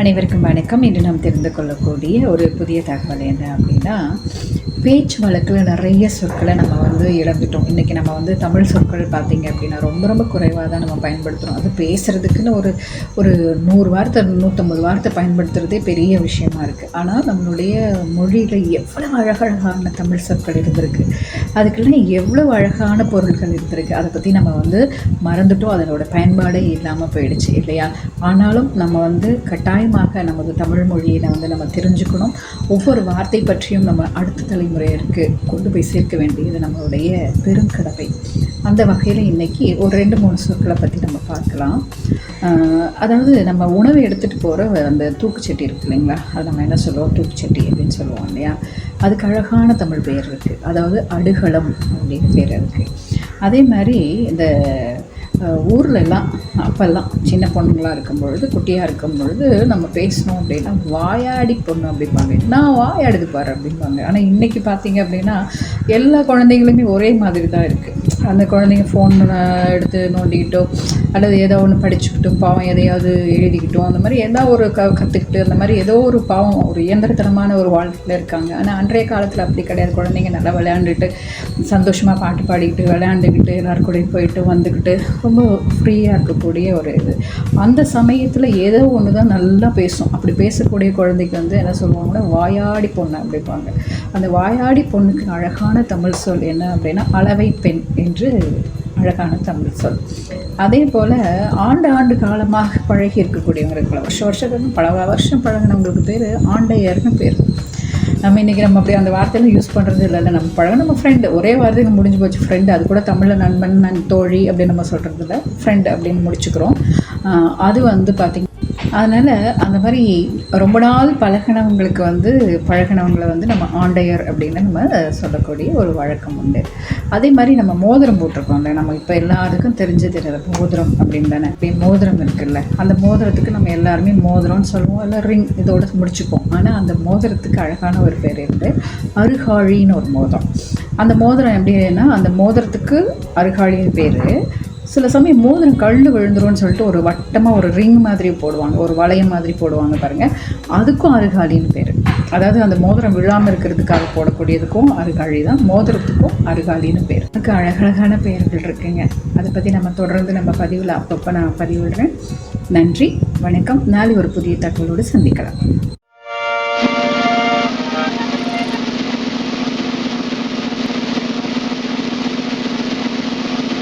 அனைவருக்கும் வணக்கம். இன்று நாம் தெரிந்து கொள்ளக்கூடிய ஒரு புதிய தகவல் என்ன அப்படின்னா பேச்சு வழக்கில் நிறைய சொற்களை நம்ம வந்து இழந்துட்டோம். இன்றைக்கி நம்ம வந்து தமிழ் சொற்கள் பார்த்திங்க அப்படின்னா ரொம்ப ரொம்ப குறைவாக தான் நம்ம பயன்படுத்துகிறோம் அது பேசுகிறதுக்குன்னு ஒரு ஒரு நூறு வார்த்தை நூற்றம்பது வார்த்தை பயன்படுத்துகிறதே பெரிய விஷயமா இருக்குது ஆனால் நம்மளுடைய மொழியில் எவ்வளோ அழகழகான தமிழ் சொற்கள் இருந்திருக்கு. அதுக்கெல்லாம் எவ்வளோ அழகான பொருட்கள் இருந்திருக்கு. அதை பற்றி நம்ம வந்து மறந்துட்டோம். அதனோட பயன்பாடே இல்லாமல் போயிடுச்சு இல்லையா? ஆனாலும் நம்ம வந்து கட்டாயமாக நமது தமிழ் மொழியை வந்து நம்ம தெரிஞ்சுக்கணும். ஒவ்வொரு வார்த்தை பற்றியும் நம்ம அடுத்த தலைமுறையிற்கு கொண்டு போய் சேர்க்க வேண்டியது நம்மளுடைய பெருங்கடவை அந்த வகையில் இன்றைக்கி ஒரு ரெண்டு மூணு சொற்களை பற்றி நம்ம பார்க்கலாம். அதாவது நம்ம உணவு எடுத்துகிட்டு போகிற அந்த தூக்குச்சட்டி இருக்குது இல்லைங்களா? அது நம்ம என்ன சொல்லுவோம் தூக்குச்சட்டி அப்படின்னு சொல்லுவோம் இல்லையா? அதுக்கு அழகான தமிழ் பெயர் இருக்குது அதாவது அடுகளம் அப்படின்னு பேர் இருக்குது அதே மாதிரி இந்த ஊர்லெல்லாம் அப்போல்லாம் சின்ன பொண்ணுங்களாக இருக்கும் பொழுது குட்டியாக இருக்கும் பொழுது நம்ம பேசணும் அப்படின்னா வாயாடி பொண்ணு அப்படிம்பாங்க. நான் வாயாடுது பாரு அப்படிம்பாங்க. ஆனால் இன்றைக்கி பார்த்தீங்க அப்படின்னா எல்லா குழந்தைங்களுமே ஒரே மாதிரி தான் இருக்குது அந்த குழந்தைங்க ஃபோன் எடுத்து நோண்டிக்கிட்டோ அல்லது ஏதோ ஒன்று படிச்சுக்கிட்டும் பாவம் எதையாவது எழுதிக்கிட்டோம் அந்த மாதிரி ஏதோ ஒரு க கற்றுக்கிட்டு அந்த மாதிரி ஏதோ ஒரு பாவம் ஒரு இயந்திரத்தனமான ஒரு வாழ்க்கையில் இருக்காங்க. ஆனால் அன்றைய காலத்தில் அப்படி கிடையாது. குழந்தைங்க நல்லா விளையாண்டுட்டு சந்தோஷமாக பாட்டு பாடிக்கிட்டு விளையாண்டுக்கிட்டு எல்லாருக்கூடையும் போயிட்டு வந்துக்கிட்டு ரொம்ப ஃப்ரீயாக இருக்கக்கூடிய ஒரு இது. அந்த சமயத்தில் ஏதோ ஒன்று தான் நல்லா பேசும். அப்படி பேசக்கூடிய குழந்தைக்கு வந்து என்ன சொல்லுவாங்கன்னா வாயாடி பொண்ணு அப்படிப்பாங்க அந்த வாயாடி பொண்ணுக்கு அழகான தமிழ் சொல் என்ன அப்படின்னா அளவை பெண் என்று அழகான தமிழ் சொல். அதே போல் ஆண்டு ஆண்டு காலமாக பழகி இருக்கக்கூடியவங்களுக்கு பல வருஷம் வருஷத்துக்கு பல வருஷம் பழகினவங்களுக்கு பேர் ஆண்டையர்னு பேர். நம்ம இன்றைக்கி நம்ம அப்படி அந்த வார்த்தையெல்லாம் யூஸ் பண்ணுறது இல்லைல்ல நம்ம பழக நம்ம ஃப்ரெண்டு ஒரே வார்த்தைக்கு முடிஞ்சு போச்சு ஃப்ரெண்டு அது கூட தமிழில் நண்பன் நன் தோழி அப்படின்னு நம்ம சொல்கிறது இல்லை ஃப்ரெண்டு அப்படின்னு முடிச்சுக்கிறோம். அது வந்து பார்த்திங்க அதனால் அந்த மாதிரி ரொம்ப நாள் பழகினவங்களுக்கு வந்து பழகினவங்களை வந்து நம்ம ஆண்டையர் அப்படின்னு நம்ம சொல்லக்கூடிய ஒரு வழக்கம் உண்டு. அதே மாதிரி நம்ம மோதிரம் போட்டிருக்கோம்ல நம்ம இப்போ எல்லாருக்கும் தெரிஞ்சது என்னது? மோதிரம் அப்படின்னு தானே? அப்படி மோதிரம் இருக்குல்ல. அந்த மோதிரத்துக்கு நம்ம எல்லாருமே மோதிரம்னு சொல்லுவோம். இல்லை ரிங் இதோட முடிச்சுப்போம். ஆனால் அந்த மோதிரத்துக்கு அழகான ஒரு பேர் இருந்து அருகாழின்னு ஒரு மோதிரம். அந்த மோதிரம் எப்படின்னா அந்த மோதிரத்துக்கு அருகாழின்னு பேர். சில சமயம் மோதிரம் கல் விழுந்துரும்னு சொல்லிட்டு ஒரு வட்டமாக ஒரு ரிங் மாதிரி போடுவாங்க. ஒரு வளையம் மாதிரி போடுவாங்க பாருங்கள் அதுக்கும் அருகாளின்னு பேர். அதாவது அந்த மோதிரம் விழாமல் இருக்கிறதுக்காக போடக்கூடியதுக்கும் அருகாளி தான். மோதிரத்துக்கும் அருகாளின்னு பேர். அதுக்கு அழகழகான பெயர்கள் இருக்குங்க. அதை பற்றி நம்ம தொடர்ந்து நம்ம பதிவில் அப்பப்போ நான் பதிவிடுறேன். நன்றி வணக்கம். நாளை ஒரு புதிய தகவலோடு சந்திக்கலாம்.